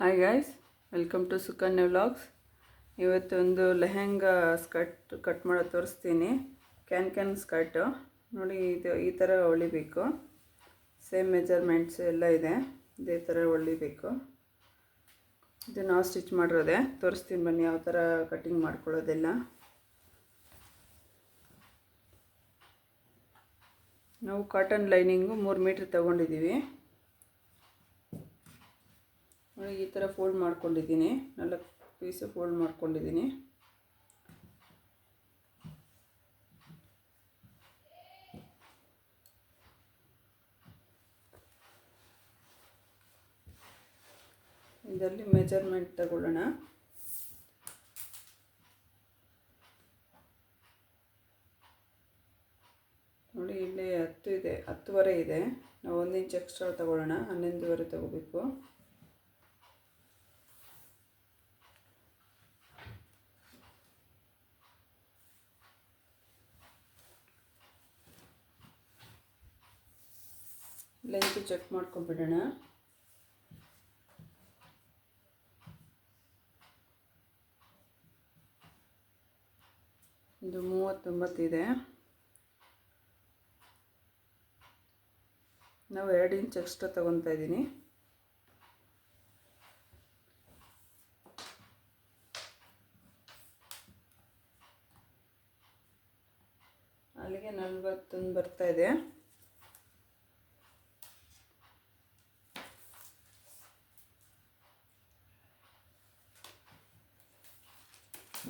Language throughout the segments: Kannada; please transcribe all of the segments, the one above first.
Hi guys welcome to Sukanya vlogs ಇವತ್ತೊಂದು ಲೆಹೆಂಗಾ ಸ್ಕರ್ಟ್ ಕಟ್ ಮಾಡೋದು ತೋರಿಸ್ತೀನಿ. ಕ್ಯಾನ್ ಕ್ಯಾನ್ ಸ್ಕರ್ಟು ನೋಡಿ ಇದು ಈ ಥರ ಹೊಲಿಬೇಕು ಸೇಮ್ ಮೆಜರ್ಮೆಂಟ್ಸ್ ಎಲ್ಲ ಇದೆ. ಇದೇ ಥರ ಹೊಲಿಬೇಕು ಇದು ನಾವು ಸ್ಟಿಚ್ ಮಾಡಿರೋದೆ. ತೋರಿಸ್ತೀನಿ ಬನ್ನಿ ಯಾವ ಥರ ಕಟ್ಟಿಂಗ್ ಮಾಡ್ಕೊಳ್ಳೋದೆಲ್ಲ. ನಾವು ಕಾಟನ್ ಲೈನಿಂಗು ಮೂರು ಮೀಟ್ರ್ ತೊಗೊಂಡಿದ್ದೀವಿ. ನೋಡಿ, ಈ ಥರ ಫೋಲ್ಡ್ ಮಾಡ್ಕೊಂಡಿದ್ದೀನಿ. ನಾಲ್ಕು ಪೀಸು ಫೋಲ್ಡ್ ಮಾಡ್ಕೊಂಡಿದ್ದೀನಿ. ಇದರಲ್ಲಿ ಮೆಜರ್ಮೆಂಟ್ ತಗೊಳ್ಳೋಣ. ನೋಡಿ, ಇಲ್ಲಿ ಹತ್ತು ಇದೆ, ಹತ್ತುವರೆ ಇದೆ. ನಾವು ಒಂದು ಇಂಚ್ ಎಕ್ಸ್ಟ್ರಾ ತಗೊಳ್ಳೋಣ, ಹನ್ನೊಂದುವರೆ ತಗೋಬೇಕು. ಲೆಂತ್ ಚೆಕ್ ಮಾಡ್ಕೊಂಬಿಡೋಣ. ಇದು ಮೂವತ್ತೊಂಬತ್ತಿದೆ ನಾವು ಎರಡು ಇಂಚ್ ಎಕ್ಸ್ಟ್ರಾ ತಗೊತಾ ಇದ್ದೀನಿ. ಅಲ್ಲಿಗೆ ನಲ್ವತ್ತೊಂದು ಬರ್ತಾ ಇದೆ.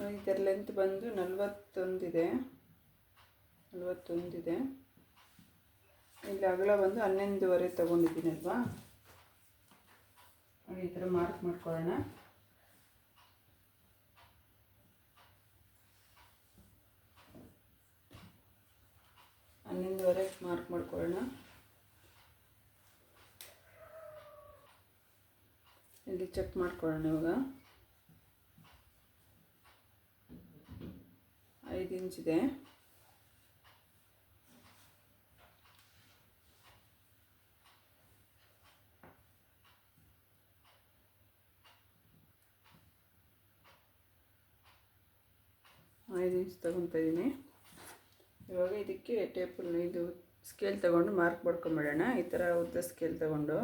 ಇದರ ಲೆಂತ್ ಬಂದು ನಲ್ವತ್ತೊಂದಿದೆ. ಇದೆ ಇಲ್ಲಿ ಅಗಲ ಬಂದು ಹನ್ನೊಂದುವರೆ ತೊಗೊಂಡಿದ್ದೀನಿ ಅಲ್ವಾ ಈ ಥರ ಮಾರ್ಕ್ ಮಾಡ್ಕೊಳ್ಳೋಣ. ಹನ್ನೊಂದುವರೆ ಮಾರ್ಕ್ ಮಾಡ್ಕೊಳ್ಳೋಣ. ಇಲ್ಲಿ ಚೆಕ್ ಮಾಡ್ಕೊಳ್ಳೋಣ ಇವಾಗ. ಐದು ಇಂಚಿದೆ ಐದು ಇಂಚ್ ತಗೊತಾ ಇದ್ದೀನಿ ಇವಾಗ ಇದಕ್ಕೆ ಟೇಪಲ್ ಇದು ಸ್ಕೇಲ್ ತಗೊಂಡು ಮಾರ್ಕ್ ಮಾಡ್ಕೊಂಬಿಡೋಣ ಈ ಥರ ಉದ್ದ ಸ್ಕೇಲ್ ತಗೊಂಡು.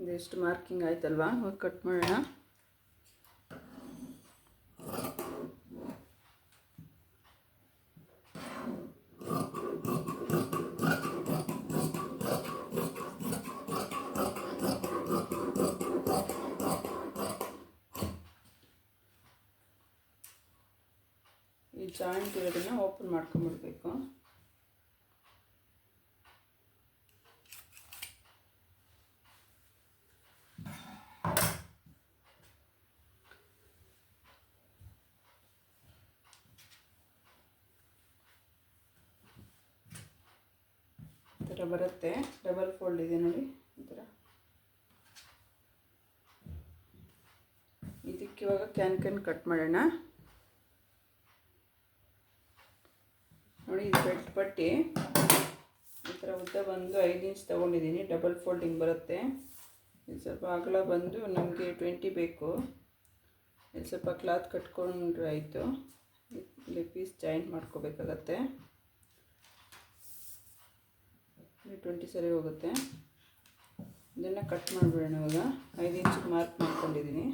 ಇದೆಷ್ಟು ಮಾರ್ಕಿಂಗ್ ಆಯ್ತಲ್ವಾ? ಹೋಗಿ ಕಟ್ ಮಾಡೋಣ. ಈ ಜಾಯಿಂಟ್ ಇರೋದನ್ನು ಓಪನ್ ಮಾಡ್ಕೊಂಬಿಡ್ಬೇಕು ಥರ ಬರುತ್ತೆ. ಡಬಲ್ ಫೋಲ್ಡ್ ಇದೆ ನೋಡಿ. ಈ ಥರ ಇದಕ್ಕೆ ಇವಾಗ ಕ್ಯಾನ್ ಕ್ಯಾನ್ ಕಟ್ ಮಾಡೋಣ. ನೋಡಿ, ಇದು ಬೆಲ್ಟ್ ಪಟ್ಟಿ. ಈ ಥರ ಉದ್ದ ಬಂದು ಐದು ಇಂಚ್ ತೊಗೊಂಡಿದ್ದೀನಿ. ಡಬಲ್ ಫೋಲ್ಡಿಂಗ್ ಬರುತ್ತೆ. ಇದು ಸ್ವಲ್ಪ ಅಗಲ ಬಂದು ನಮಗೆ ಟ್ವೆಂಟಿ ಬೇಕು. ಇಲ್ಲಿ ಸ್ವಲ್ಪ ಕ್ಲಾತ್ ಕಟ್ಕೊಂಡ್ರೆ ಆಯಿತು. ಇಲ್ಲಿ ಪೀಸ್ ಜಾಯಿಂಟ್ ಮಾಡ್ಕೋಬೇಕಾಗತ್ತೆ. ಟ್ವೆಂಟಿ ಸರಿ ಹೋಗುತ್ತೆ. ಇದನ್ನು ಕಟ್ ಮಾಡಿಬಿಡೋಣ ಇವಾಗ. ಐದು ಇಂಚಿಗೆ ಮಾರ್ಕ್ ಮಾಡ್ಕೊಂಡಿದ್ದೀನಿ.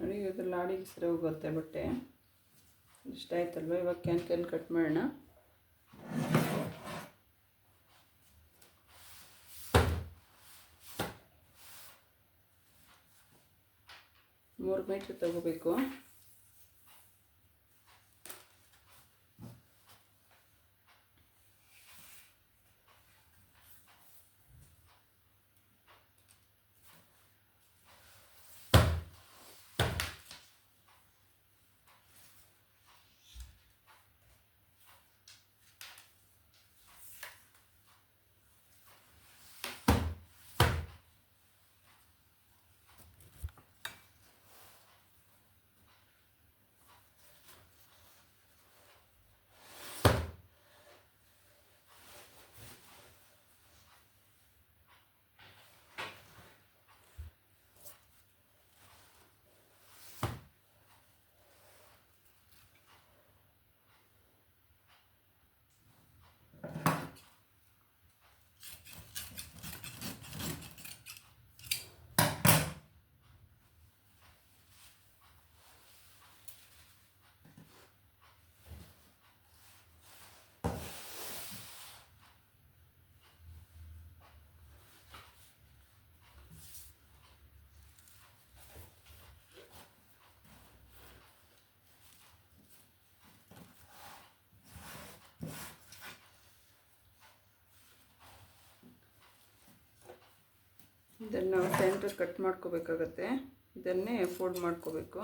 ನೋಡಿ ಇದು ಲಾಡಿಗೆ ಸರಿ ಹೋಗುತ್ತೆ ಬಟ್ಟೆ. ಇಷ್ಟ ಆಯ್ತಲ್ವ? ಇವಾಗ ಕ್ಯಾನ್ ಕ್ಯಾನ್ ಕಟ್ ಮಾಡೋಣ ಮೂರು ಮೀಟ್ರ್ ತಗೋಬೇಕು ಇದನ್ನು ಸೆಂಟರ್ ಕಟ್ ಮಾಡ್ಕೋಬೇಕಾಗತ್ತೆ. ಇದನ್ನೇ ಫೋಲ್ಡ್ ಮಾಡ್ಕೋಬೇಕು.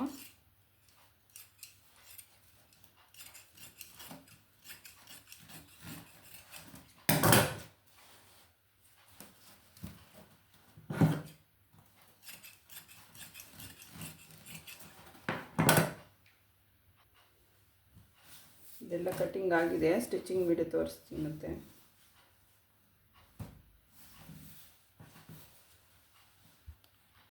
ಇದೆಲ್ಲ ಕಟ್ಟಿಂಗ್ ಆಗಿದೆ. ಸ್ಟಿಚಿಂಗ್ ವಿಡಿಯೋ ತೋರಿಸ್ತೀನಿ ಮತ್ತೆ